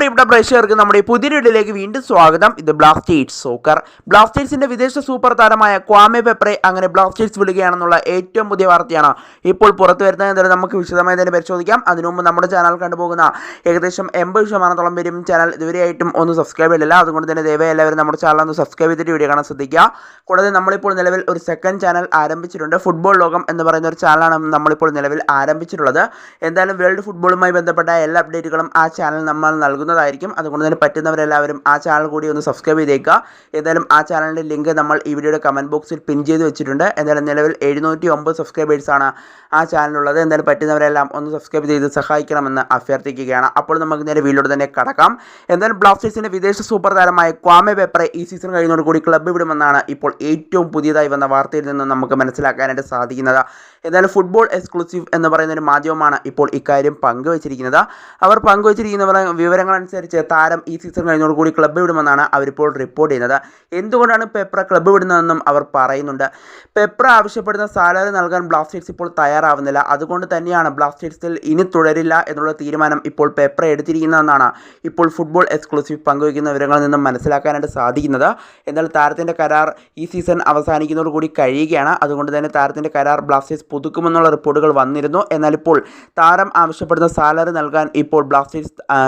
പ്രിയപ്പെട്ട പ്രേക്ഷകർക്ക് നമ്മുടെ ഈ പുതിയ വീഡിയോയിലേക്ക് വീണ്ടും സ്വാഗതം. ഇത് ബ്ലാസ്റ്റേഴ്സ് സോക്കർ ബ്ലാസ്റ്റേഴ്സിന്റെ വിദേശ സൂപ്പർ താരമായ ക്വാമെ പെപ്രെ അങ്ങനെ ബ്ലാസ്റ്റേഴ്സ് വിടുകയാണെന്നുള്ള ഏറ്റവും പുതിയ വാർത്തയാണ് ഇപ്പോൾ പുറത്തു വരുന്നത് നമുക്ക് വിശദമായി തന്നെ പരിശോധിക്കാം. അതിനു മുമ്പ് നമ്മുടെ ചാനൽ കണ്ടുപോകുന്ന ഏകദേശം എൺപത് ശതമാനത്തോളം പേരും ചാനൽ ഇതുവരെയായിട്ടും ഒന്ന് സബ്സ്ക്രൈബ് ചെയ്തില്ല അതുകൊണ്ട് തന്നെ ദയവായി എല്ലാവരും നമ്മുടെ ചാനൽ ഒന്ന് സബ്സ്ക്രൈബ് ചെയ്തിട്ട് വീഡിയോ കാണാൻ ശ്രദ്ധിക്കുക. കൂടാതെ നമ്മളിപ്പോൾ നിലവിൽ ഒരു സെക്കൻഡ് ചാനൽ ആരംഭിച്ചിട്ടുണ്ട്. ഫുട്ബോൾ ലോകം എന്ന് പറയുന്ന ഒരു ചാനലാണ് നമ്മളിപ്പോൾ നിലവിൽ ആരംഭിച്ചിട്ടുള്ളത്. എന്തായാലും വേൾഡ് ഫുട്ബോളുമായി ബന്ധപ്പെട്ട എല്ലാ അപ്ഡേറ്റുകളും ആ ചാനൽ നമ്മൾ നൽകുന്നതായിരിക്കും അതുകൊണ്ട് തന്നെ പറ്റുന്നവരെല്ലാവരും ആ ചാനൽ കൂടി ഒന്ന് സബ്സ്ക്രൈബ് ചെയ്തേക്കുക. ഏതായാലും ആ ചാനലിന്റെ ലിങ്ക് നമ്മൾ ഈ വീഡിയോയുടെ കമന്റ് ബോക്സിൽ പിൻ ചെയ്ത് വെച്ചിട്ടുണ്ട്. എന്തായാലും നിലവിൽ എഴുന്നൂറ്റി ഒമ്പത് സബ്സ്ക്രൈബേഴ്സാണ് ആ ചാനലുള്ളത് എന്തായാലും പറ്റുന്നവരെല്ലാം ഒന്ന് സബ്സ്ക്രൈബ് ചെയ്ത് സഹായിക്കണമെന്ന് അഭ്യർത്ഥിക്കുകയാണ്. അപ്പോൾ നമുക്ക് നേരെ വീഡിയോയുടെ തന്നെ കടക്കാം. എന്തായാലും ബ്ലാസ്റ്റേഴ്സിന്റെ വിദേശ സൂപ്പർ താരമായ ക്വാമെ പേപ്പറെ ഈ സീസൺ കഴിയുന്നതോടുകൂടി ക്ലബ്ബ് വിടുമെന്നാണ് ഇപ്പോൾ ഏറ്റവും പുതിയതായി വന്ന വാർത്തയിൽ നിന്ന് നമുക്ക് മനസ്സിലാക്കാനായിട്ട് സാധിക്കുന്നത്. എന്തായാലും ഫുട്ബോൾ എക്സ്ക്ലൂസീവ് എന്ന് പറയുന്ന ഒരു മാധ്യമമാണ് ഇപ്പോൾ ഇക്കാര്യം പങ്കുവച്ചിരിക്കുന്നത്. അവർ പങ്കുവച്ചിരിക്കുന്ന വിവര- വിവരങ്ങളനുസരിച്ച് താരം ഈ സീസൺ കഴിഞ്ഞതോടുകൂടി ക്ലബ്ബ് വിടുമെന്നാണ് അവരിപ്പോൾ റിപ്പോർട്ട് ചെയ്യുന്നത്. എന്തുകൊണ്ടാണ് പെപ്ര ക്ലബ്ബ് വിടുന്നതെന്നും അവർ പറയുന്നുണ്ട്. പെപ്ര ആവശ്യപ്പെടുന്ന സാലറി നൽകാൻ ബ്ലാസ്റ്റേഴ്സ് ഇപ്പോൾ തയ്യാറാവുന്നില്ല. അതുകൊണ്ട് തന്നെയാണ് ബ്ലാസ്റ്റേഴ്സിൽ ഇനി തുടരില്ല എന്നുള്ള തീരുമാനം ഇപ്പോൾ പെപ്ര എടുത്തിരിക്കുന്നതെന്നാണ് ഇപ്പോൾ ഫുട്ബോൾ എക്സ്ക്ലൂസീവ് പങ്കുവയ്ക്കുന്ന വിവരങ്ങളിൽ നിന്നും മനസ്സിലാക്കാനായിട്ട് സാധിക്കുന്നത്. എന്നാൽ താരത്തിന്റെ കരാർ ഈ സീസൺ അവസാനിക്കുന്നതോടുകൂടി കഴിയുകയാണ്. അതുകൊണ്ട് തന്നെ താരത്തിന്റെ കരാർ ബ്ലാസ്റ്റേഴ്സ് പുതുക്കുമെന്നുള്ള റിപ്പോർട്ടുകൾ വന്നിരുന്നു. എന്നാൽ ഇപ്പോൾ താരം ആവശ്യപ്പെടുന്ന സാലറി നൽകാൻ ഇപ്പോൾ ബ്ലാസ്റ്റേഴ്സ് ആ,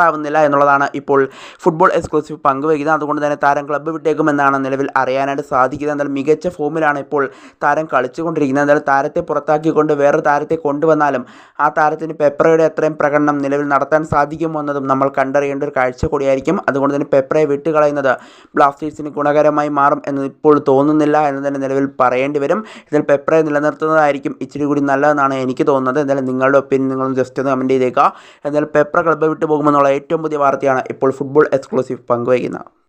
തയ്യാറാവുന്നില്ല എന്നുള്ളതാണ് ഇപ്പോൾ ഫുട്ബോൾ എക്സ്ക്ലൂസീവ് പങ്കുവയ്ക്കുന്നത്. അതുകൊണ്ട് തന്നെ താരം ക്ലബ്ബ് വിട്ടേക്കുമെന്നാണ് നിലവിൽ അറിയാനായിട്ട് സാധിക്കുന്നത്. എന്നാൽ മികച്ച ഫോമിലാണ് ഇപ്പോൾ താരം കളിച്ചുകൊണ്ടിരിക്കുന്നത്. എന്നാൽ താരത്തെ പുറത്താക്കിക്കൊണ്ട് വേറൊരു താരത്തെ കൊണ്ടുവന്നാലും ആ താരത്തിന് പെപ്രയുടെ അത്രയും പ്രകടനം നിലവിൽ നടത്താൻ സാധിക്കുമോ എന്നതും നമ്മൾ കണ്ടറിയേണ്ട ഒരു കാഴ്ച കൂടിയായിരിക്കും. അതുകൊണ്ട് തന്നെ പെപ്രയെ വിട്ടുകളയുന്നത് ബ്ലാസ്റ്റേഴ്സിന് ഗുണകരമായി മാറും എന്ന് ഇപ്പോൾ തോന്നുന്നില്ല എന്ന് തന്നെ നിലവിൽ പറയേണ്ടി വരും. ഇതിൽ പെപ്രയെ നിലനിർത്തുന്നതായിരിക്കും ഇച്ചിരി കൂടി നല്ലതെന്നാണ് എനിക്ക് തോന്നുന്നത്. എന്തായാലും നിങ്ങളുടെ ഒപ്പീനിയൻ നിങ്ങൾ ജസ്റ്റ് ഒന്ന് കമന്റ് ചെയ്തേക്കുക. എന്നാൽ പെപ്ര ക്ലബ്ബ് വിട്ടു പോകുമെന്നുള്ള ഏറ്റവും പുതിയ വാർത്തയാണ് ഇപ്പോൾ ഫുട്ബോൾ എക്സ്ക്ലൂസീവ് പങ്കുവയ്ക്കുന്നത്.